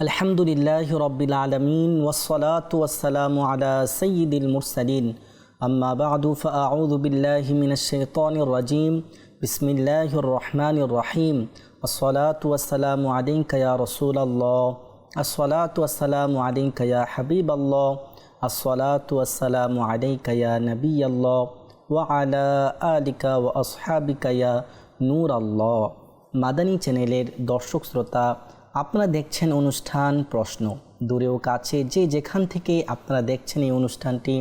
الحمد لله رب العالمين والصلاة والسلام على سيد المرسلين أما بعد فأعوذ بالله من الشيطان الرجيم بسم الله الرحمن الرحيم الصلاة والسلام عليك يا رسول الله الصلاة والسلام عليك يا حبيب الله الصلاة والسلام عليك يا نبي الله وعلى آلك وأصحابك يا নূর আল্লাহ মাদানী চ্যানেলের দর্শক শ্রোতা আপনারা দেখছেন অনুষ্ঠান প্রশ্ন। দূরেও কাছে যে যেখান থেকে আপনারা দেখছেন এই অনুষ্ঠানটি,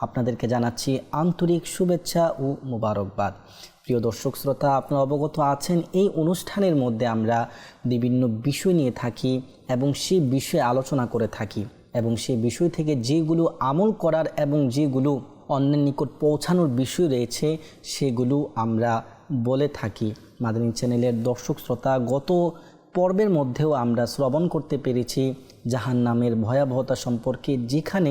আপনাদেরকে জানাচ্ছি আন্তরিক শুভেচ্ছা ও মোবারকবাদ। প্রিয় দর্শক শ্রোতা, আপনারা অবগত আছেন, এই অনুষ্ঠানের মধ্যে আমরা বিভিন্ন বিষয় নিয়ে থাকি এবং সেই বিষয়ে আলোচনা করে থাকি এবং সেই বিষয় থেকে যেগুলো আমল করার এবং যেগুলো অন্যের নিকট পৌঁছানোর বিষয় রয়েছে, সেগুলো আমরা বলে থাকি। মাদানী চ্যানেলের দর্শক শ্রোতা, গত পর্বের মধ্যেও আমরা শ্রবণ করতে পেরেছি জাহান নামের ভয়াবহতা সম্পর্কে, যেখানে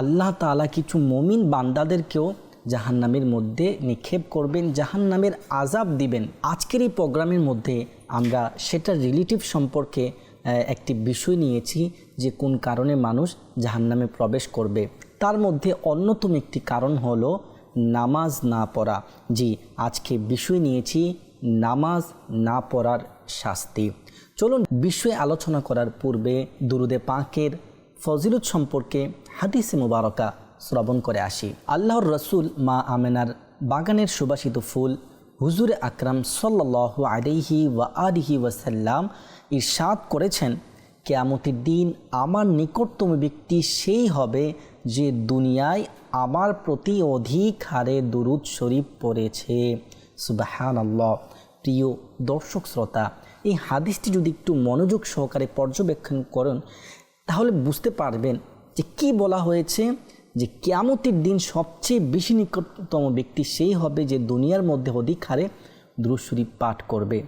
আল্লাহ তাআলা কিছু মমিন বান্দাদেরকেও জাহান নামের মধ্যে নিক্ষেপ করবেন জাহান নামের আজাব দিবেন। আজকের এই প্রোগ্রামের মধ্যে আমরা সেটার রিলেটিভ সম্পর্কে একটি বিষয় নিয়েছি যে কোন কারণে মানুষ জাহান নামে প্রবেশ করবে। তার মধ্যে অন্যতম একটি কারণ হলো নামাজ না পড়া। জি, আজকে বিষয় নিয়েছি নামাজ না পড়ার শাস্তি। চলুন বিষয়ে আলোচনা করার পূর্বে দুরুদে পাকের ফজিলত সম্পর্কে হাদিসে মুবারকা শ্রবণ করে আসি। আল্লাহর রসুল মা আমেনার বাগানের সুবাসিত ফুল হুজুরে আকরাম সাল্লাহ আলিহি ওয়া আলিহি ওয়াসাল্লাম ইরশাদ করেছেন, কেয়ামতের দিন আমার নিকটতম ব্যক্তি সেই হবে যে দুনিয়ায় আমার প্রতি অধিক হারে দুরুদ শরীফ পড়েছে। সুবাহান আল্লাহ প্রিয় দর্শক শ্রোতা এই হাদিসটি যদি একটু মনোযোগ সহকারে পর্যবেক্ষণ করেন, তাহলে বুঝতে পারবেন যে কি বলা হয়েছে, যে কেয়ামতের দিন সবচেয়ে বেশি নিকটতম ব্যক্তি সেই হবে যে দুনিয়ার মধ্যে অধিক হারে দুরুদ শরীফ পাঠ করবে।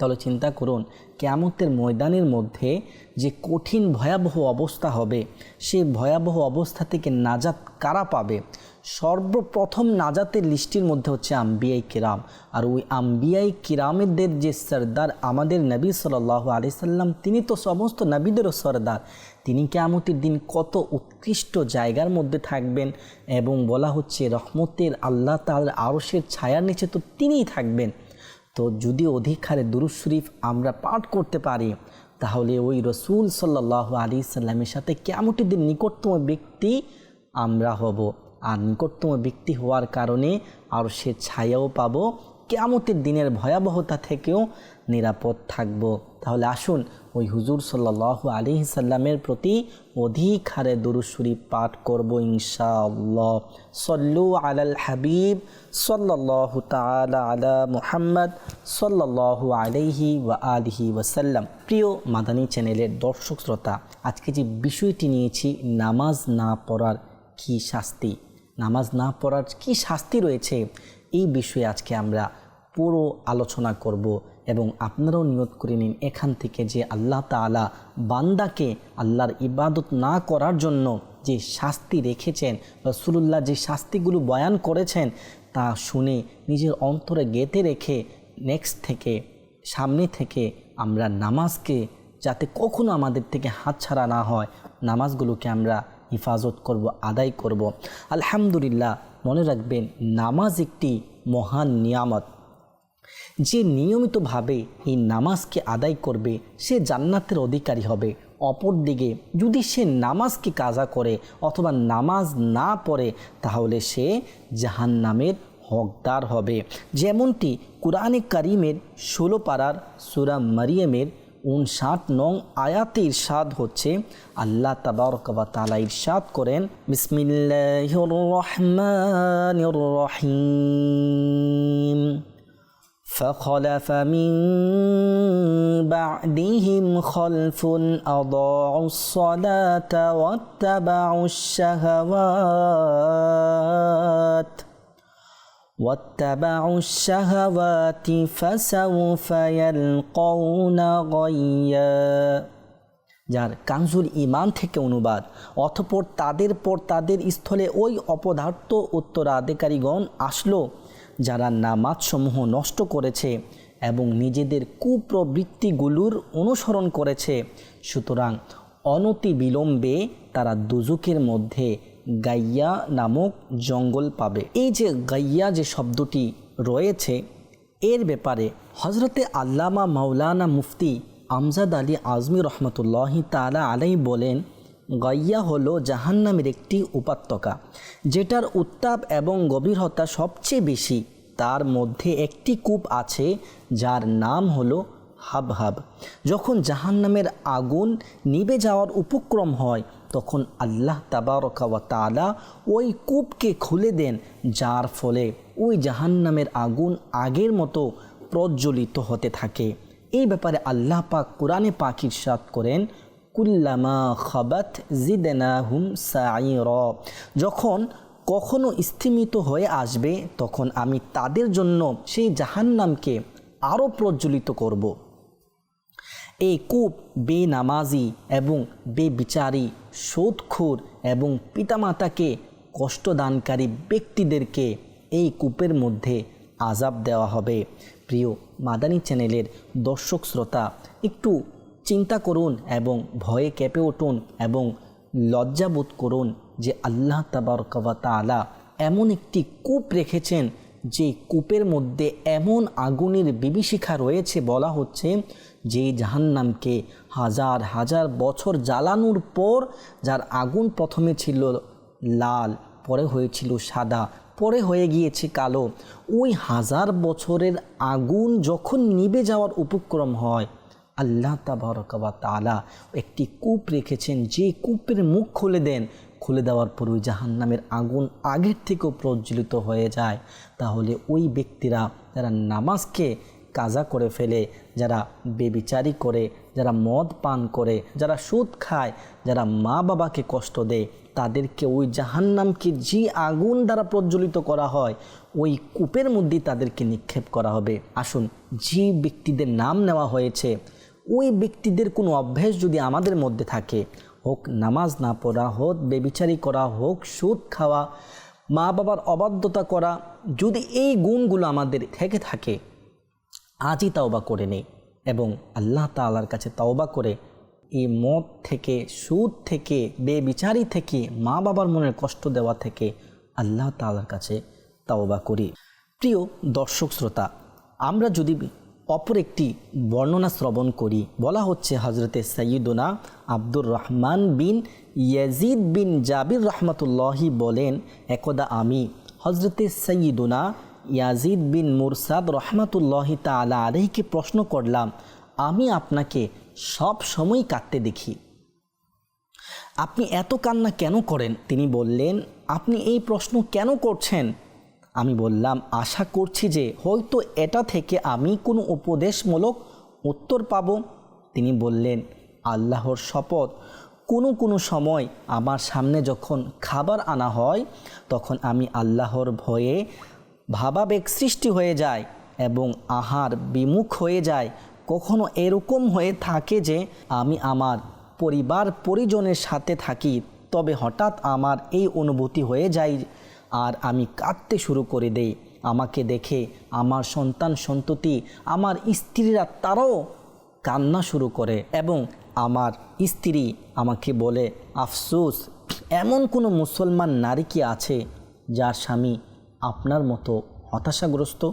তাহলে চিন্তা করুন, কেয়ামতের ময়দানের মধ্যে যে কঠিন ভয়াবহ অবস্থা হবে সেই ভয়াবহ অবস্থা থেকে নাজাত কারা পাবে? সর্বপ্রথম নাজাতের লিস্টির মধ্যে হচ্ছে আম্বিয়াই কিরাম। আর ওই আম্বিয়াই কিরামেদের যে সর্দার, আমাদের নবী সাল্লাহ আলি সাল্লাম, তিনি তো সমস্ত নবীদেরও সর্দার। তিনি কেয়ামতের দিন কত উৎকৃষ্ট জায়গার মধ্যে থাকবেন এবং বলা হচ্ছে রহমতের আল্লাহ তাল আরসের ছায়ার নিচে তো তিনিই থাকবেন। তো যদি অধিক হারে দুরুদ শরীফ আমরা পাঠ করতে পারি, তাহলে ওই রসুল সাল্লাহ আলী সাল্লামের সাথে দিন নিকটতম ব্যক্তি আমরা হব। আর নিকটতম ব্যক্তি হওয়ার কারণে আর সে ছায়াও পাবো। কেয়ামতের দিনের ভয়াবহতা থেকেও নিরাপদ থাকব। তাহলে আসুন ওই হুজুর সাল্লাহ আলী সাল্লামের প্রতি অধিক হারে দুরুদ শরীফ পাঠ করব ইনশাআল্লাহ। সল্লু আলাল হাবিব সাল্লাহ তালা আলা মুহাম্মদ সাল্লাহ আলাইহি ওয়া আলিহি ওয়াসাল্লাম। প্রিয় মাদানী চ্যানেলের দর্শক শ্রোতা, আজকে যে বিষয়টি নিয়েছি, নামাজ না পড়ার কি শাস্তি? নামাজ না পড়ার কি শাস্তি রয়েছে? এই বিষয়ে আজকে আমরা পুরো আলোচনা করব এবং আপনারাও নিয়ত করে নিন এখান থেকে যে আল্লাহ তালা বান্দাকে আল্লাহর ইবাদত না করার জন্য যে শাস্তি রেখেছেন রসুল্লাহ যে শাস্তিগুলো বয়ান করেছেন, তা শুনে নিজের অন্তরে গেঁথে রেখে নেক্সট থেকে, সামনে থেকে আমরা নামাজকে যাতে কখনো আমাদের থেকে হাতছাড়া না হয়, নামাজগুলোকে আমরা হিফাজত করব, আদায় করব। আলহামদুলিল্লাহ, মনে রাখবেন নামাজ একটি মহান নিয়ামত। যে নিয়মিতভাবে এই নামাজকে আদায় করবে, সে জান্নাতের অধিকারী হবে। অপরদিকে, যদি সে নামাজকে কাজা করে অথবা নামাজ না পড়ে, তাহলে সে জাহান নামের হকদার হবে। যেমনটি কোরআনে কারিমের ষোলো পাড়ার সুরা মারিয়ামের উনষাট নং আয়াতে ইরশাদ হচ্ছে আল্লাহ তাবারকবা তালা ইরশাদ করেন বিসমিল্লাহির রহমানির রহিম فخلف من بعدهم خلف أضاعوا الصلاة واتبعوا الشهوات واتبعوا الشهوات فسوف يلقون غيا যার কানজুল ইমান থেকে অনুবাদ অতপর তাদের পর তাদের স্থলে ওই অপদার্থ উত্তরাধিকারীগণ আসলো যারা নামাজসমূহ নষ্ট করেছে এবং নিজেদের কুপ্রবৃত্তিগুলোর অনুসরণ করেছে সুতরাং অনতি বিলম্বে তারা দুজুকের মধ্যে গাইয়া নামক জঙ্গল পাবে। এই যে গাইয়া যে শব্দটি রয়েছে, এর ব্যাপারে হজরতে আল্লামা মাওলানা মুফতি আমজাদ আলী আজমি রহমতুল্লাহি তালা আলাই বলেন, গাইয়া হলো জাহান্নামের একটি উপত্যকা যেটার উত্তাপ এবং গভীরতা সবচেয়ে বেশি। তার মধ্যে একটি কূপ আছে, যার নাম হলো হাব হাব। যখন জাহান্নামের আগুন নিভে যাওয়ার উপক্রম হয়, তখন আল্লাহ তাবারকা ওয়া তাআলা ওই কূপকে খুলে দেন, যার ফলে ওই জাহান্নামের আগুন আগের মতো প্রজ্বলিত হতে থাকে। এই ব্যাপারে আল্লাহ পাক কোরআনে পাক ইরশাদ করেন, কুল্লামা খাবাত জিদনাহুম সাইর যখন কখনো স্থিমিত হয়ে আসবে, তখন আমি তাদের জন্য সেই জাহান্নামকে আরও প্রজ্বলিত করব। এই কূপ বেনামাজি এবং বেবিচারী, সোদখোর এবং পিতামাতাকে কষ্টদানকারী ব্যক্তিদেরকে এই কূপের মধ্যে আজাব দেওয়া হবে। প্রিয় মাদানী চ্যানেলের দর্শক শ্রোতা, একটু চিন্তা করুন এবং ভয়ে কেঁপে উঠুন এবং লজ্জাবোধ করুন যে আল্লাহ তাবারকাবা তালা এমন একটি কূপ রেখেছেন, যে কূপের মধ্যে এমন আগুনের বিভীষিকা রয়েছে বলা হচ্ছে যে জাহান্নামকে হাজার হাজার বছর জ্বালানোর পর, যার আগুন প্রথমে ছিল লাল, পরে হয়েছিল সাদা, পরে হয়ে গিয়েছে কালো। ওই হাজার বছরের আগুন যখন নিভে যাওয়ার উপক্রম হয়, আল্লাহ তাবারকাবা তালা একটি কূপ রেখেছেন। যে কূপের মুখ খুলে দেন, খুলে দেওয়ার পর ওই জাহান্নামের আগুন আগের থেকেও প্রজ্বলিত হয়ে যায়। তাহলে ওই ব্যক্তিরা, যারা নামাজকে কাজা করে ফেলে, যারা বেবিচারি করে, যারা মদ পান করে, যারা সুদ খায়, যারা মা বাবাকে কষ্ট দেয়, তাদেরকে ওই জাহান্নামকে যে আগুন দ্বারা প্রজ্বলিত করা হয়, ওই কূপের মধ্যেই তাদেরকে নিক্ষেপ করা হবে। আসুন, যে ব্যক্তিদের নাম নেওয়া হয়েছে, ওই ব্যক্তিদের কোনো অভ্যেস যদি আমাদের মধ্যে থাকে, হোক নামাজ না পড়া, হোক বেবিচারি করা, হোক সুদ খাওয়া মা বাবার অবাধ্যতা করা, যদি এই গুণগুলো আমাদের থেকে থাকে আজই তাওবা করে নেই এবং আল্লাহ তাআলার কাছে তাওবা করে এই মদ থেকে, সুদ থেকে, বেবিচারি থেকে মা বাবার মনের কষ্ট দেওয়া থেকে আল্লাহ তাআলার কাছে তাওবা করি। প্রিয় দর্শক শ্রোতা, আমরা যদি অপর একটি বর্ণনা শ্রবণ করি, বলা হচ্ছে হজরতে সৈয়দনা Abdur Rahman bin Yazid bin Jabir রহমতুল্লাহি বলেন, একদা আমি হজরতে সৈয়দনা ইয়াজিদ বিন মুরসাদ রহমতুল্লাহি তালা আলহিকে প্রশ্ন করলাম, আমি আপনাকে সব সময় কাঁদতে দেখি। আপনি এত কান্না কেন করেন? তিনি বললেন, আপনি এই প্রশ্ন কেন করছেন? আমি বললাম, আশা করছি যে হয়তো এটা থেকে আমি কোনো উপদেশমূলক উত্তর পাব। তিনি বললেন, আল্লাহর শপথ। কোনো কোনো সময় আমার সামনে যখন খাবার আনা হয়, তখন আমি আল্লাহর ভয়ে ভাবাবেগ সৃষ্টি হয়ে যায় এবং আহার বিমুখ হয়ে যায়। কখনো এরকম হয়ে থাকে যে আমি আমার পরিবার পরিজনের সাথে থাকি, তবে হঠাৎ আমার এই অনুভূতি হয়ে যায় আর আমি কাঁদতে শুরু করে দেই। আমাকে দেখে আমার সন্তান সন্ততি, আমার স্ত্রীরা তারাও কান্না শুরু করে এবং আমার স্ত্রী আমাকে বলে, আফসোস, এমন কোনো মুসলমান নারী কি আছে যার স্বামী আপনার মতো হতাশাগ্রস্ত?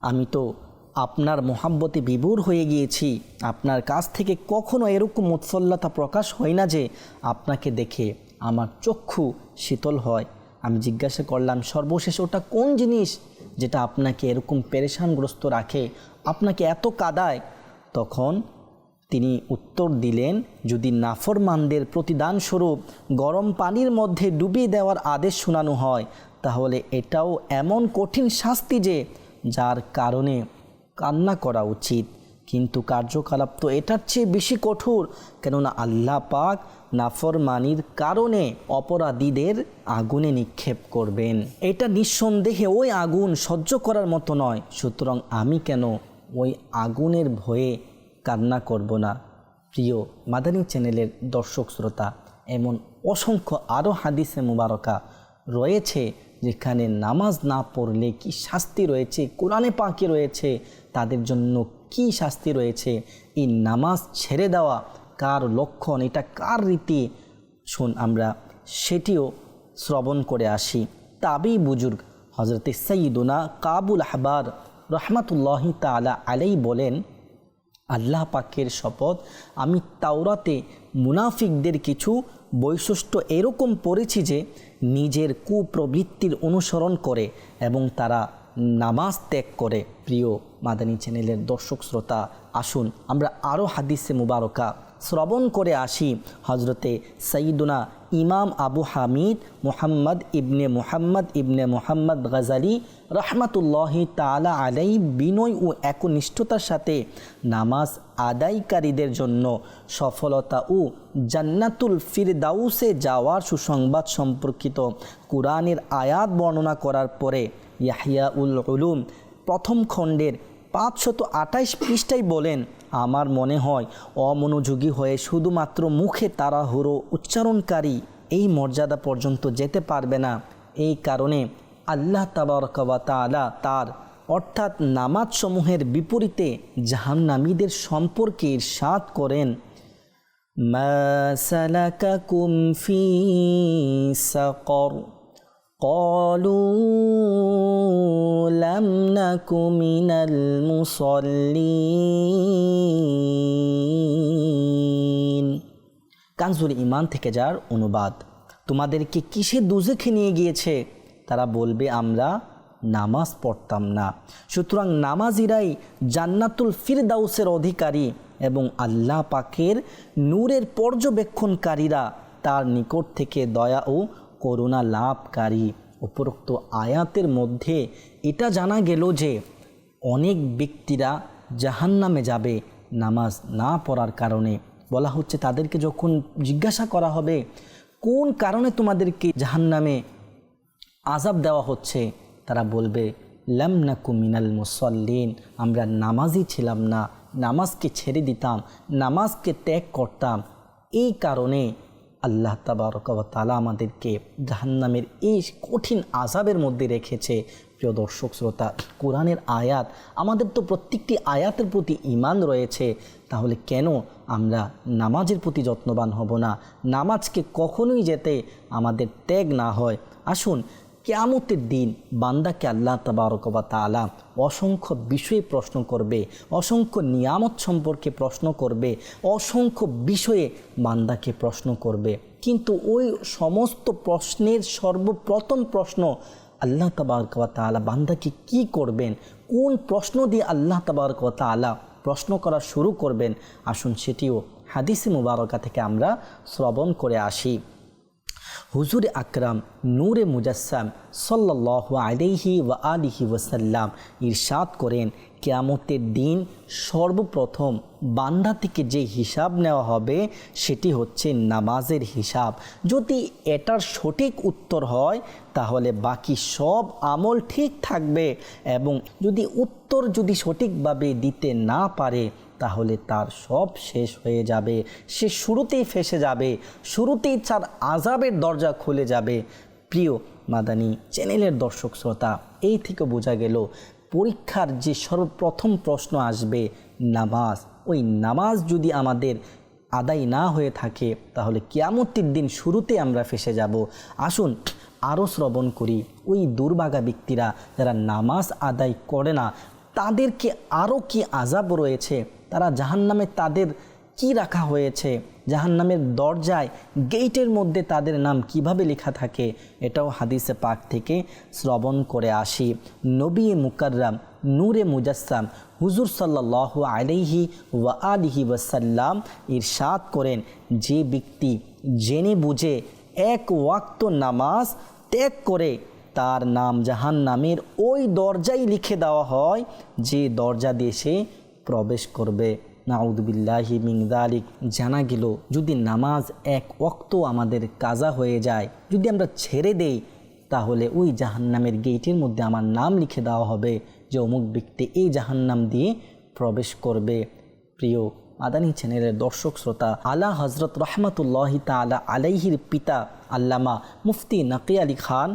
আমি তো আপনার মোহাব্বতে বিভোর হয়ে গিয়েছি। আপনার কাছ থেকে কখনো এরকম উৎফুল্লতা প্রকাশ হয় না যে আপনাকে দেখে আমার চক্ষু শীতল হয়। আমি জিজ্ঞাসা করলাম, সর্বশেষ ওটা কোন জিনিস যেটা আপনাকে এরকম পেরেশানগ্রস্ত রাখে? আপনাকে এত কাদায়? তখন তিনি উত্তর দিলেন, যদি নাফরমানদের প্রতিদান স্বরূপ গরম পানির মধ্যে ডুবিয়ে দেওয়ার আদেশ শোনানো হয় তাহলে এটাও এমন কঠিন শাস্তি যে, যার কারণে কান্না করা উচিত। কিন্তু কার্যকলাপ তো এটার চেয়ে বেশি কঠোর, কেননা আল্লাহ পাক নাফরমানির কারণে অপরাধীদের আগুনে নিক্ষেপ করবেন। এটা নিঃসন্দেহে ওই আগুন সহ্য করার মতো নয়, সুতরাং আমি কেন ওই আগুনের ভয়ে কান্না করব না? প্রিয় মাদানী চ্যানেলের দর্শক শ্রোতা, এমন অসংখ্য আরও হাদিসে মুবারকা রয়েছে যেখানে নামাজ না পড়লে কি শাস্তি রয়েছে? কোরআনে পাকে রয়েছে। তাদের জন্য কি শাস্তি রয়েছে? এই নামাজ ছেড়ে দেওয়া কার লক্ষণ? এটা কার রীতি? শুন, আমরা সেটিও শ্রবণ করে আসি। তাবেই বুজুর্গ হজরত সঈদুনা কাবুল আহবার রহমাতুল্লাহি তালা আলাই বলেন, আল্লাহ পাকের শপথ, আমি তাওরাতে মুনাফিকদের কিছু বৈশিষ্ট্য এরকম পড়েছি যে নিজের কুপ্রবৃত্তির অনুসরণ করে এবং তারা নামাজ ত্যাগ করে। প্রিয় মাদানী চ্যানেলের দর্শক শ্রোতা, আসুন আমরা আরও হাদিসে মুবারকা শ্রবণ করে আসি। হজরতে সঈদুনা ইমাম আবু হামিদ মুহাম্মদ ইবনে মুহাম্মদ ইবনে মুহাম্মদ গজালি রহমাতুল্লাহি তালা আলাই বিনয় ও একনিষ্ঠতার সাথে নামাজ আদায়কারীদের জন্য সফলতা ও জান্নাতুল ফিরদাউসে যাওয়ার সুসংবাদ সম্পর্কিত কোরআনের আয়াত বর্ণনা করার পরে ইয়াহিয়া উল উলুম প্রথম খণ্ডের পাঁচশত আঠাইশ পৃষ্ঠায় বলেন আমার মনে হয় অমনোযোগী হয়ে শুধুমাত্র মুখে তাড়াহুড়ো উচ্চারণকারী এই মর্যাদা পর্যন্ত যেতে পারবে না। এই কারণে আল্লাহ তাবারকবা তালা তার, অর্থাৎ নামাজসমূহের বিপরীতে জাহান্নামীদের সম্পর্কে ইরশাদ করেন। মা সালাকাকুম ফি সাকর। قالوا لم نك من المصلين কানজুল ইমান থেকে যার অনুবাদ তোমাদেরকে কিসে দুজেখে নিয়ে গিয়েছে তারা বলবে আমরা নামাজ পড়তাম না সুতরাং নামাজিরাই জান্নাতুল ফিরদাউসের অধিকারী এবং আল্লাহ পাকের নূরের পর্যবেক্ষণকারীরা তার নিকট থেকে দয়া ও করুণা লাভকারী। উপরোক্ত আয়াতের মধ্যে এটা জানা গেল যে অনেক ব্যক্তিরা জাহান্নামে যাবে নামাজ না পড়ার কারণে। বলা হচ্ছে তাদেরকে যখন জিজ্ঞাসা করা হবে, কোন কারণে তোমাদেরকে জাহান্নামে আজাব দেওয়া হচ্ছে? তারা বলবে লামনা কুমিনাল মুসল্লিন, আমরা নামাজই ছিলাম না, নামাজকে ছেড়ে দিতাম, নামাজকে ত্যাগ করতাম। এই কারণে আল্লাহ তালা আমাদেরকে জাহান্নামের এই কঠিন আজাবের মধ্যে রেখেছে। প্রিয় দর্শক, শ্রোতা, কোরআনের আয়াত, আমাদের তো প্রত্যেকটি আয়াতের প্রতি ইমান রয়েছে। তাহলে কেন আমরা নামাজের প্রতি যত্নবান হব না? নামাজকে কখনোই যেতে আমাদের ত্যাগ না হয়। আসুন কেয়ামতের দিন বান্দাকে আল্লাহ তবারকবা তালা অসংখ্য বিষয়ে প্রশ্ন করবে, অসংখ্য নিয়ামত সম্পর্কে প্রশ্ন করবে, অসংখ্য বিষয়ে বান্দাকে প্রশ্ন করবে। কিন্তু ওই সমস্ত প্রশ্নের সর্বপ্রথম প্রশ্ন আল্লাহ তবারকবা তালা বান্দাকে কি করবেন? কোন প্রশ্ন দিয়ে আল্লাহ তবারকবা তালা প্রশ্ন করা শুরু করবেন? আসুন সেটিও হাদিসে মুবারকা থেকে আমরা শ্রবণ করে আসি। হুজুর আকরাম নূরে মুজাসসাম সাল্লাহ আলিহি ওয়া আলিহি ওয়াসাল্লাম ইরশাদ করেন, কেয়ামতের দিন সর্বপ্রথম বান্দা থেকে যে হিসাব নেওয়া হবে সেটি হচ্ছে নামাজের হিসাব। যদি এটার সঠিক উত্তর হয়, তাহলে বাকি সব আমল ঠিক থাকবে এবং যদি উত্তর যদি সঠিকভাবে দিতে না পারে তাহলে তার সব শেষ হয়ে যাবে। সে শুরুতেই ফেসে যাবে। শুরুতেই তার আজাবের দরজা খুলে যাবে। প্রিয় মাদানী, চ্যানেলের দর্শক শ্রোতা, এই থেকে বোঝা গেল, পরীক্ষার যে সর্বপ্রথম প্রশ্ন আসবে, নামাজ। ওই নামাজ যদি আমাদের আদায় না হয়ে থাকে, তাহলে কিয়ামতির দিন শুরুতে আমরা ফেসে যাব। আসুন আরও শ্রবণ করি। ওই দুর্ভাগা ব্যক্তিরা যারা নামাজ আদায় করে না, তাদেরকে আরও কি আজাব রয়েছে? তারা জাহান্নামে তাদের কি রাখা হয়েছে? জাহান্নামের দরজায়, গেইটের মধ্যে তাদের নাম কীভাবে লেখা থাকে? এটাও হাদিসে পাক থেকে শ্রবণ করে আসি। নবী মুকাররাম, নূরে মুজাসসাম, হুজুর সাল্লাহ আলাইহি ওয়া আলিহি ওয়াসাল্লাম ইরশাদ করেন, যে ব্যক্তি জেনে বুঝে এক ওয়াক্ত নামাজ ত্যাগ করে তার নাম জাহান নামের ওই দরজাই লিখে দেওয়া হয়, যে দরজা দিয়ে সে প্রবেশ করবে। নাউদবিল্লাহি মিংদালিক জানা গেল, যদি নামাজ এক অক্ত আমাদের কাজা হয়ে যায়, যদি আমরা ছেড়ে দেই, তাহলে ওই জাহান্নামের গেটের মধ্যে আমার নাম লিখে দেওয়া হবে যে অমুক ব্যক্তি এই জাহান্নাম দিয়ে প্রবেশ করবে। প্রিয় আদানি চ্যানেলের দর্শক শ্রোতা, আলা হজরত রহমতুল্লাহি তালা আলাইহির পিতা আল্লামা মুফতি নাকি আলী খান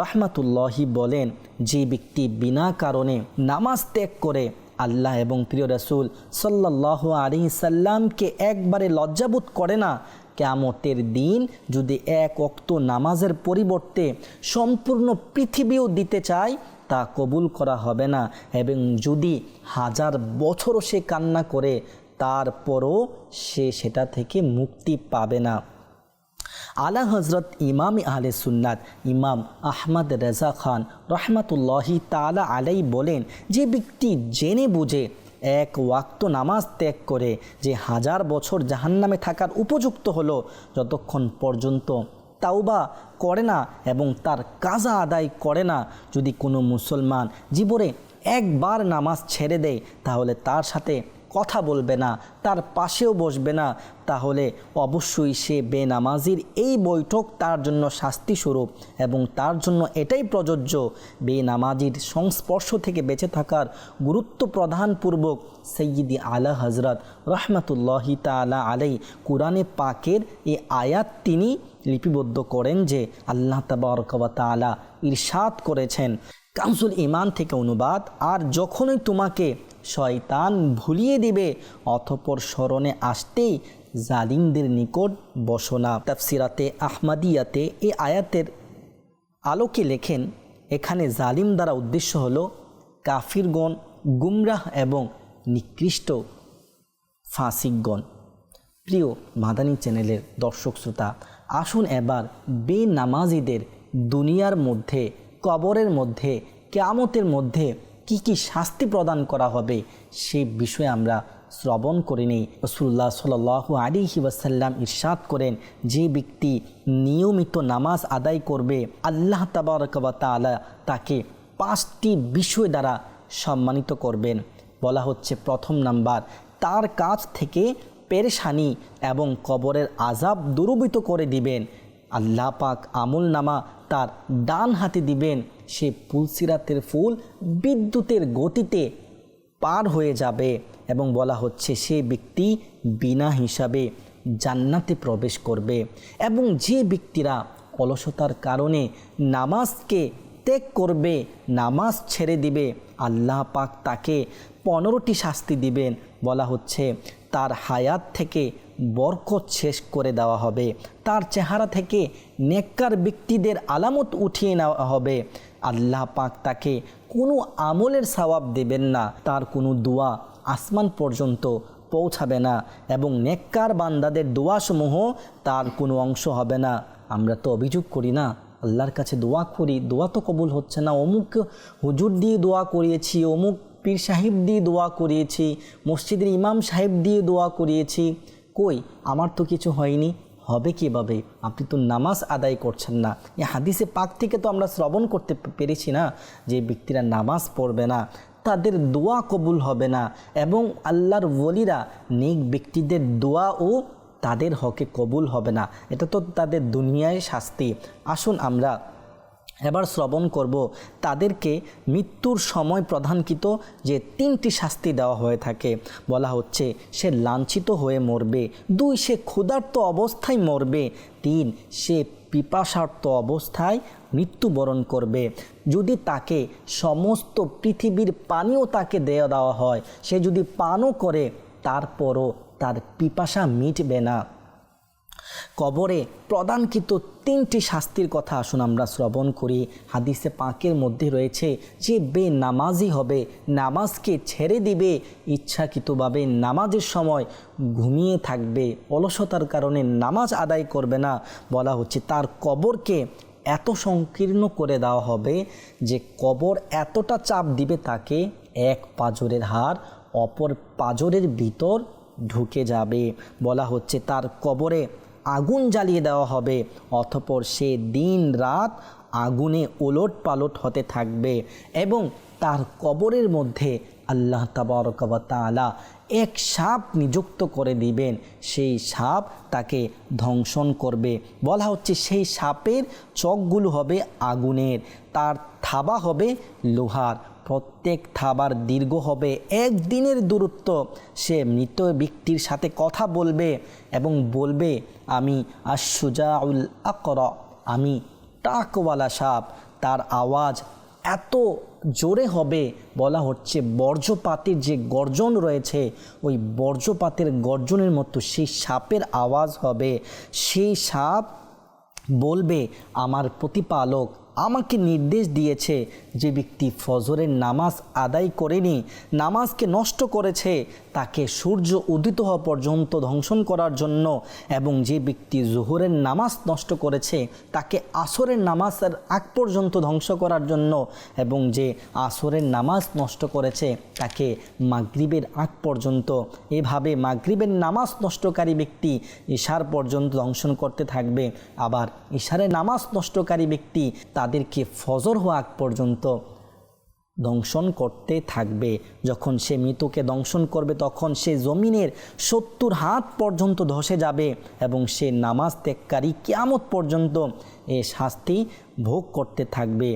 রহমাতুল্লাহি বলেন, যে ব্যক্তি বিনা কারণে নামাজ ত্যাগ করে আল্লাহ এবং প্রিয় রসুল সাল্লাহ আলী সাল্লামকে একবারে লজ্জাবোধ করে না। কেয়ামতের দিন যদি এক অক্ত নামাজের পরিবর্তে সম্পূর্ণ পৃথিবীও দিতে চায়, তা কবুল করা হবে না। এবং যদি হাজার বছরও সে কান্না করে, তারপরও সে সেটা থেকে মুক্তি পাবে না। আলা হজরত ইমাম আহলে সুন্নাত, ইমাম আহমদ রেজা খান রহমতুল্লাহি তালা আলাই বলেন, যে ব্যক্তি জেনে বুঝে এক ওয়াক্ত নামাজ ত্যাগ করে যে হাজার বছর জাহান্নামে থাকার উপযুক্ত হলো, যতক্ষণ পর্যন্ত তাওবা করে না এবং তার কাজা আদায় করে না, যদি কোনো মুসলমান জীবনে একবার নামাজ ছেড়ে দেয়, তাহলে তার সাথে কথা বলবে না, তার পাশেও বসবে না, তাহলে অবশ্যই সে বেনামাজির এই বৈঠক তার জন্য শাস্তি স্বরূপ এবং তার জন্য এটাই প্রযোজ্য। বেনামাজির সংস্পর্শ থেকে বেঁচে থাকার গুরুত্ব প্রধানপূর্বক সৈয়দি আলা হজরত রহমতুল্লাহি তালা আলাই কোরআনে পাকের এই আয়াত তিনি লিপিবদ্ধ করেন যে আল্লাহ তাবারকবা তালা ইরশাদ করেছেন। কাউসুল ইমান থেকে অনুবাদ, আর যখনই তোমাকে শয়তান ভুলিয়ে দিবে অথপর স্মরণে আসতেই জালিমদের নিকট বসনা। তাফসিরাতে আহমাদিয়াতে এই আয়াতের আলোকে লেখেন, এখানে জালিম দ্বারা উদ্দেশ্য হল কাফিরগণ, গুমরাহ এবং নিকৃষ্ট ফাঁসিকগণ। প্রিয় মাদানী চ্যানেলের দর্শক শ্রোতা, আসুন এবার বেনামাজিদের দুনিয়ার মধ্যে, কবরের মধ্যে, কেয়ামতের মধ্যে কি কি শাস্তি প্রদান করা হবে সে বিষয়ে আমরা শ্রবণ করে নেই। রসুল্লাহ সাল আলিহি ওয়াসাল্লাম ইরশাদ করেন, যে ব্যক্তি নিয়মিত নামাজ আদায় করবে, আল্লাহ তাবারকবা তালা তাকে পাঁচটি বিষয় দ্বারা সম্মানিত করবেন। বলা হচ্ছে প্রথম নাম্বার, তার কাছ থেকে পেরেশানি এবং কবরের আজাব দুরবিত করে দিবেন। আল্লাহ পাক আমুল নামা তার ডান হাতে দিবেন, সে পুলসিরাতের ফুল বিদ্যুতের গতিতে পার হয়ে যাবে এবং বলা হচ্ছে সে ব্যক্তি বিনা হিসাবে জান্নাতে প্রবেশ করবে এবং যে ব্যক্তিরা অলসতার কারণে নামাজকে ত্যাগ করবে, নামাজ ছেড়ে দিবে, আল্লাহ পাক তাকে পনেরোটি শাস্তি দিবেন। বলা হচ্ছে তার হায়াত থেকে বরকত শেষ করে দেওয়া হবে। তার চেহারা থেকে নেককার ব্যক্তিদের আলামত উঠিয়ে নেওয়া হবে। আল্লাহ পাক তাকে কোনো আমলের সওয়াব দেবেন না। তার কোনো দোয়া আসমান পর্যন্ত পৌঁছাবে না এবং নেককার বান্দাদের দোয়াসমূহ তার কোনো অংশ হবে না। আমরা তো অভিযোগ করি না, আল্লাহর কাছে দোয়া করি, দোয়া তো কবুল হচ্ছে না। অমুক হুজুর দিয়ে দোয়া করিয়েছি, অমুক পীর সাহেব দিয়ে দোয়া করিয়েছি, মসজিদের ইমাম সাহেব দিয়ে দোয়া করিয়েছি। কই? আমার তো কিছু হয়নি। হবে কীভাবে? আপনি তো নামাজ আদায় করছেন না। এই হাদিসে পাক থেকে তো আমরা শ্রবণ করতে পেরেছি না যে ব্যক্তিরা নামাজ পড়বে না। তাদের দোয়া কবুল হবে না এবং আল্লাহর বলিরা নেক ব্যক্তিদের দোয়া ও তাদের হকে কবুল হবে না। এটা তো তাদের দুনিয়ায় শাস্তি। আসুন আমরা এবার শ্রবণ করব। তাদেরকে মৃত্যুর সময় প্রধানকৃত যে তিনটি শাস্তি দেওয়া হয়ে থাকে। বলা হচ্ছে, সে লাঞ্ছিত হয়ে মরবে, দুই, সে ক্ষুধার্ত অবস্থায় মরবে, তিন, সে পিপাসার্থ অবস্থায় মৃত্যুবরণ করবে। যদি তাকে সমস্ত পৃথিবীর পানিও তাকে দেওয়া দেওয়া হয়, সে যদি পানও করে, তারপরও তার পিপাসা মিটবে না। কবরে প্রদানকৃত তিনটি শাস্তির কথা আসুন আমরা শ্রবণ করি। হাদিসে পাকের মধ্যে রয়েছে, যে বে নামাজি হবে, নামাজকে ছেড়ে দিবে, ইচ্ছাকৃতভাবে নামাজের সময় ঘুমিয়ে থাকবে, অলসতার কারণে নামাজ আদায় করবে না। বলা হচ্ছে, তার কবরকে এত সংকীর্ণ করে দেওয়া হবে যে কবর এতটা চাপ দিবে তাকে এক পাজরের হার অপর পাজরের ভিতর ঢুকে যাবে। বলা হচ্ছে, তার কবরে আগুন জ্বালিয়ে দেওয়া হবে অথপর সে দিন রাত আগুনে ওলট পালট হতে থাকবে এবং তার কবরের মধ্যে আল্লাহ তালা এক সাপ নিযুক্ত করে দিবেন। সেই সাপ তাকে ধ্বংসন করবে। বলা হচ্ছে সেই সাপের চোখগুলো হবে আগুনের, তার থাবা হবে লোহার। প্রত্যেক থাবার দীর্ঘ হবে একদিনের দূরত্ব। সে মৃত ব্যক্তির সাথে কথা বলবে এবং বলবে, আমি আশুজাউল আকর, আমি টাকওয়ালা সাপ। তার আওয়াজ এত জোরে হবে, বলা হচ্ছে বর্জ্যপাতের যে গর্জন রয়েছে, ওই বর্জ্যপাতের গর্জনের মতো সেই সাপের আওয়াজ হবে। সেই সাপ বলবে, আমার প্রতিপালক আমাকে নির্দেশ দিয়েছে যে ব্যক্তি ফজরের নামাজ আদায় করেনি নামাজকে নষ্ট করেছে তাকে সূর্য উদিত হওয়া পর্যন্ত ধ্বংসন করার জন্য এবং যে ব্যক্তি জোহরের নামাজ নষ্ট করেছে, তাকে আসরের নামাজের আগ পর্যন্ত ধ্বংস করার জন্য এবং যে আসরের নামাজ নষ্ট করেছে, তাকে মাগরিবের আগ পর্যন্ত। এভাবে মাগরিবের নামাজ নষ্টকারী ব্যক্তি ইশার পর্যন্ত ধ্বংসন করতে থাকবে। আবার ইশারের নামাজ নষ্টকারী ব্যক্তি তাদেরকে ফজর হওয়া আগ পর্যন্ত। দংশন করতে থাকবে। যখন সে মৃতকে দংশন করবে, তখন সে জমিনের সত্তর হাত পর্যন্ত ধসে যাবে এবং সে নামাজ ত্যাগকারী কেয়ামত পর্যন্ত এ শাস্তি ভোগ করতে থাকবে।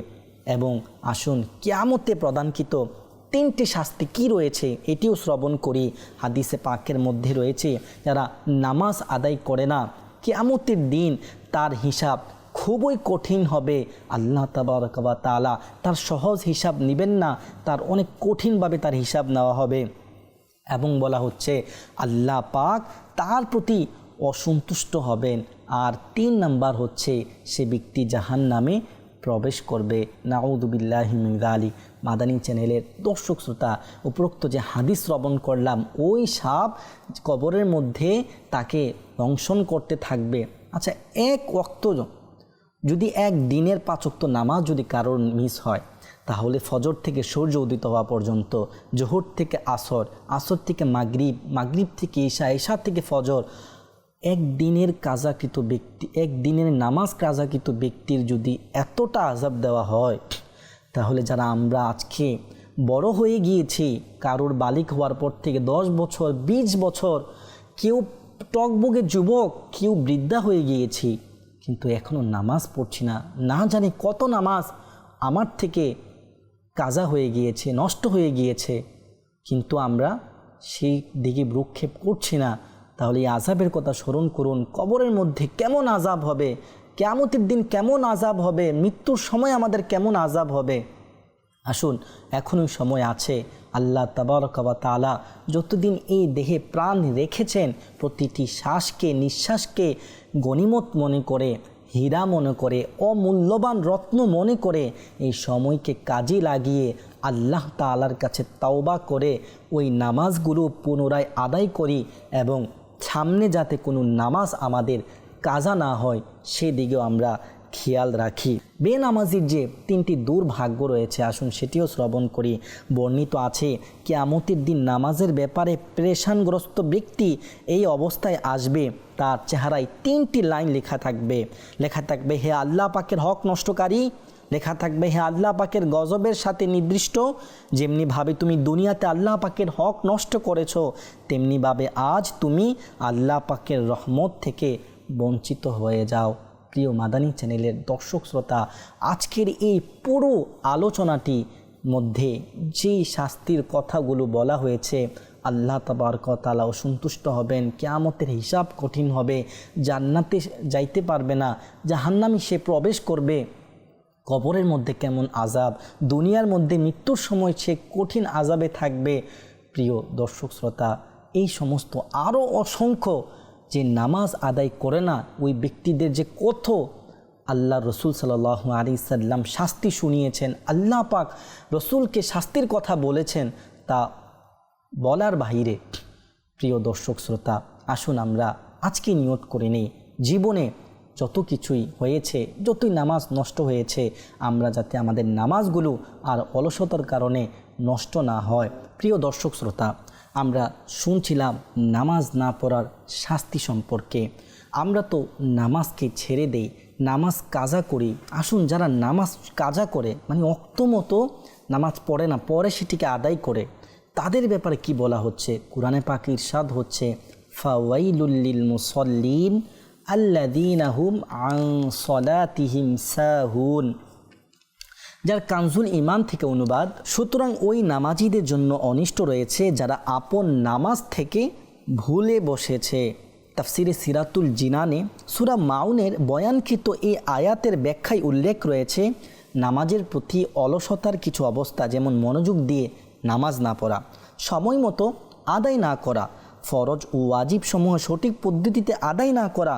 এবং আসুন, কেয়ামতে প্রদানকৃত তিনটি শাস্তি কি রয়েছে এটিও শ্রবণ করি। হাদিসে পাকের মধ্যে রয়েছে, যারা নামাজ আদায় করে না, কেয়ামতের দিন তার হিসাব খুবই কঠিন হবে। আল্লাহ তাবারকবা তালা তার সহজ হিসাব নেবেন না, তার অনেক কঠিনভাবে তার হিসাব নেওয়া হবে। এবং বলা হচ্ছে, আল্লাহ পাক তার প্রতি অসন্তুষ্ট হবেন। আর তিন নাম্বার হচ্ছে, সে ব্যক্তি জাহান নামে প্রবেশ করবে। নাউদুবিল্লাহিমিদ আলী মাদানী চ্যানেলের দর্শক শ্রোতা, উপরোক্ত যে হাদিস শ্রবণ করলাম, ওই সাপ কবরের মধ্যে তাকে দংশন করতে থাকবে। আচ্ছা এক ওক্ত যদি এক দিনের পাচক্ত নামাজ যদি কারোর মিস হয়, তাহলে ফজর থেকে সূর্য উদিত হওয়া পর্যন্ত, জোহর থেকে আসর আসর থেকে মাগরিব মাগরিব থেকে ঈশা ঈশা থেকে ফজর একদিনের কাজাকৃত ব্যক্তি একদিনের নামাজ কাজাকৃত ব্যক্তির যদি এতটা আজাব দেওয়া হয়, তাহলে যারা আমরা আজকে বড় হয়ে গিয়েছি, কারোর বালিক হওয়ার পর থেকে দশ বছর ২০ বছর, কেউ টকবগে যুবক, কেউ বৃদ্ধা হয়ে গিয়েছি কিন্তু এখনও নামাজ পড়ছি না। না জানি কত নামাজ আমার থেকে কাজা হয়ে গিয়েছে, নষ্ট হয়ে গিয়েছে, কিন্তু আমরা সেই দিকে ভ্রুক্ষেপ করছি না। তাহলে এই আজাবের কথা স্মরণ করুন, কবরের মধ্যে কেমন আজাব হবে? কেমতের দিন কেমন আজাব হবে? মৃত্যুর সময় আমাদের কেমন আজাব হবে? আসুন এখনই সময় আছে। আল্লাহ তাবারকাবা তালা যতদিন এই দেহে প্রাণ রেখেছেন, প্রতিটি শ্বাসকে, নিঃশ্বাসকে গণিমত মনে করে, হীরা মনে করে, অমূল্যবান রত্ন মনে করে, এই সময়কে কাজে লাগিয়ে আল্লাহ তালার কাছে তাওবা করে, ওই নামাজগুলো পুনরায় আদায় করি এবং সামনে যাতে কোনো নামাজ আমাদের কাজা না হয়, সেদিকেও আমরা খেয়াল রাখি। বেনামাজির যে তিনটি দুর্ভাগ্য রয়েছে, আসুন সেটিও শ্রবণ করি। বর্ণিত আছে, কেয়ামতের দিন নামাজের ব্যাপারে প্রেশানগ্রস্ত ব্যক্তি এই অবস্থায় আসবে, তার চেহারায় তিনটি লাইন লেখা থাকবে। লেখা থাকবে, হে আল্লাহ পাকের হক নষ্টকারী। লেখা থাকবে, হে আল্লাহ পাকের গজবের সাথে নির্দিষ্ট। যেমনিভাবে তুমি দুনিয়াতে আল্লাহ পাকের হক নষ্ট করেছ তেমনিভাবে আজ তুমি আল্লাহ পাকের রহমত থেকে বঞ্চিত হয়ে যাও। প্রিয় মাদানী চ্যানেলের দর্শক শ্রোতা, আজকের এই পুরো আলোচনাটি মধ্যে যে শাস্তির কথাগুলো বলা হয়েছে, আল্লাহ তাবার তাবারকতালা অসন্তুষ্ট হবেন, কেয়ামতের হিসাব কঠিন হবে, জান্নাতে যাইতে পারবে না, জাহান্নামি সে প্রবেশ করবে, কবরের মধ্যে কেমন আজাব দুনিয়ার মধ্যে মৃত্যুর সময় সে কঠিন আজাবে থাকবে। প্রিয় দর্শক শ্রোতা, এই সমস্ত আরও অসংখ্য যে নামাজ আদায় করে না, ওই ব্যক্তিদের যে কত আল্লাহ রসুল সাল আলি সাল্লাম শাস্তি শুনিয়েছেন, আল্লাহ পাক রসুলকে শাস্তির কথা বলেছেন, তা বলার বাহিরে, প্রিয় দর্শক শ্রোতা, আসুন আমরা আজকে নিয়ত করে নেই। জীবনে যত কিছুই হয়েছে, যতই নামাজ নষ্ট হয়েছে, আমরা যাতে আমাদের নামাজগুলো আর অলসতার কারণে নষ্ট না হয়। প্রিয় দর্শক শ্রোতা আমরা শুনছিলাম নামাজ না পড়ার শাস্তি সম্পর্কে। আমরা তো নামাজকে ছেড়ে দেই, নামাজ কাজা করি। আসুন যারা নামাজ কাজা করে মানে অক্তমতো নামাজ পড়ে না, পরে সেটিকে আদায় করে। তাদের ব্যাপারে কি বলা হচ্ছে? কোরআনে পাক স্বাদ হচ্ছে ফাওয়াইলুল্লিল মুসল্লিন আল্লাদিনাহুম আন সলাতিহিম সাহুন। যার কানজুল ইমান থেকে অনুবাদ। সুতরাং ওই নামাজিদের জন্য অনিষ্ট রয়েছে যারা আপন নামাজ থেকে ভুলে বসেছে। তাফসিরে সিরাতুল জিনানে সুরা মাউনের বয়ানকৃত এই আয়াতের ব্যাখ্যায় উল্লেখ রয়েছে, নামাজের প্রতি অলসতার কিছু অবস্থা, যেমন মনোযোগ দিয়ে নামাজ না পড়া, সময় মতো আদায় না করা ফরজ ও ওয়াজিব সমূহ সঠিক পদ্ধতিতে আদায় না করা,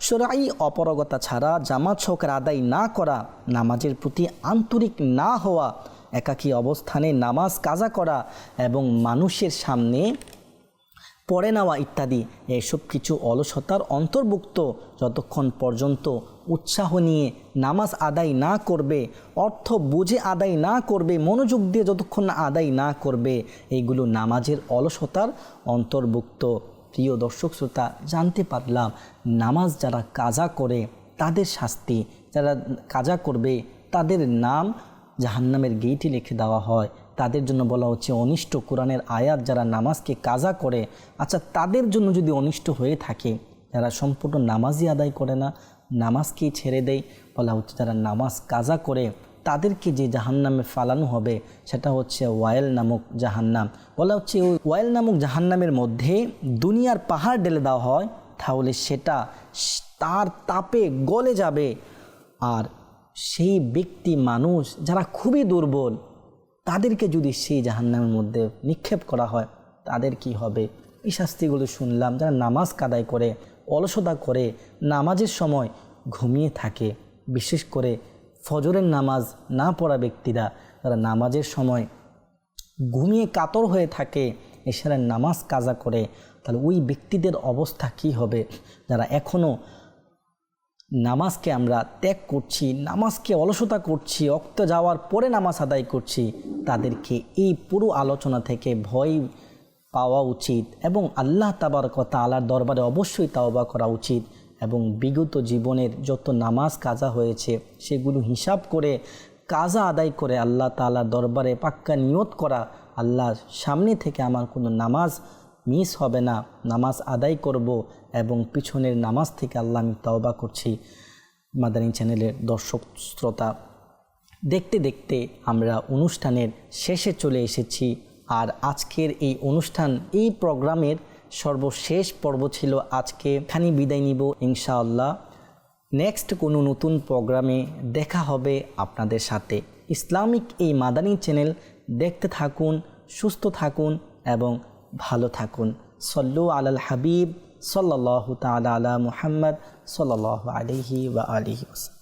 সরাই অপরগতা ছাড়া জামাত সহকারে আদায় না করা, নামাজের প্রতি আন্তরিক না হওয়া, একাকী অবস্থানে নামাজ কাজা করা এবং মানুষের সামনে পড়ে নেওয়া ইত্যাদি। এসব কিছু অলসতার অন্তর্ভুক্ত। যতক্ষণ পর্যন্ত উৎসাহ নিয়ে নামাজ আদায় না করবে, অর্থ বুঝে আদায় না করবে, মনোযোগ দিয়ে যতক্ষণ না আদায় না করবে এইগুলো নামাজের অলসতার অন্তর্ভুক্ত। প্রিয় দর্শক শ্রোতা, জানতে পারলাম নামাজ যারা কাজা করে, তাদের শাস্তি, যারা কাজা করবে, তাদের নাম জাহান্নামের গেইটে লিখে দেওয়া হয়। তাদের জন্য বলা হচ্ছে অনিষ্ট। কোরআনের আয়াত যারা নামাজকে কাজা করে আচ্ছা তাদের জন্য যদি অনিষ্ট হয়ে থাকে, যারা সম্পূর্ণ নামাজই আদায় করে না নামাজকেই ছেড়ে দেয়, বলা হচ্ছে যারা নামাজ কাজা করে, তাদেরকে যে জাহান্নামে ফালানো হবে, সেটা হচ্ছে ওয়াইল নামক জাহান্নাম। বলা হচ্ছে ওই ওয়াইল নামক জাহান্নামের মধ্যে দুনিয়ার পাহাড় ঢেলে দেওয়া হয়, তাহলে সেটা তার তাপে গলে যাবে। আর সেই ব্যক্তি মানুষ যারা খুবই দুর্বল তাদেরকে যদি সেই জাহান্নামের মধ্যে নিক্ষেপ করা হয়, তাদের কি হবে? এই শাস্তিগুলো শুনলাম। যারা নামাজ কাদাই করে, অলসতা করে, নামাজের সময় ঘুমিয়ে থাকে, বিশেষ করে ফজরের নামাজ না পড়া ব্যক্তিরা, তারা নামাজের সময় ঘুমিয়ে কাতর হয়ে থাকে এছাড়া নামাজ কাজা করে, তাহলে ওই ব্যক্তিদের অবস্থা কি হবে? যারা এখনও নামাজকে আমরা ত্যাগ করছি, নামাজকে অলসতা করছি, অক্ত যাওয়ার পরে নামাজ আদায় করছি, তাদেরকে এই পুরো আলোচনা থেকে ভয় পাওয়া উচিত এবং আল্লাহ তাবার কথা আলার দরবারে অবশ্যই তাওবা করা উচিত এবং বিগত জীবনের যত নামাজ কাজা হয়েছে, সেগুলো হিসাব করে কাজা আদায় করে আল্লাহ তালার দরবারে পাক্কা নিয়ত করা, আল্লাহর সামনে থেকে আমার কোনো নামাজ মিস হবে না, নামাজ আদায় করব এবং পিছনের নামাজ থেকে আল্লাহ আমি তওবা করছি। মাদানী চ্যানেলের দর্শক শ্রোতা, দেখতে দেখতে আমরা অনুষ্ঠানের শেষে চলে এসেছি আর আজকের এই অনুষ্ঠান, এই প্রোগ্রামের সর্বশেষ পর্ব ছিল আজকে। খানি বিদায় নিব ইনশাআল্লাহ। নেক্সট কোনো নতুন প্রোগ্রামে দেখা হবে আপনাদের সাথে। ইসলামিক এই মাদানী চ্যানেল, দেখতে থাকুন, সুস্থ থাকুন এবং ভালো থাকুন। সল্লু আলাল হাবিব সাল্লাহ তালা আলা মুহাম্মদ সাল্লাহ আলহি ওয়া আলিহি ওসাল্লাম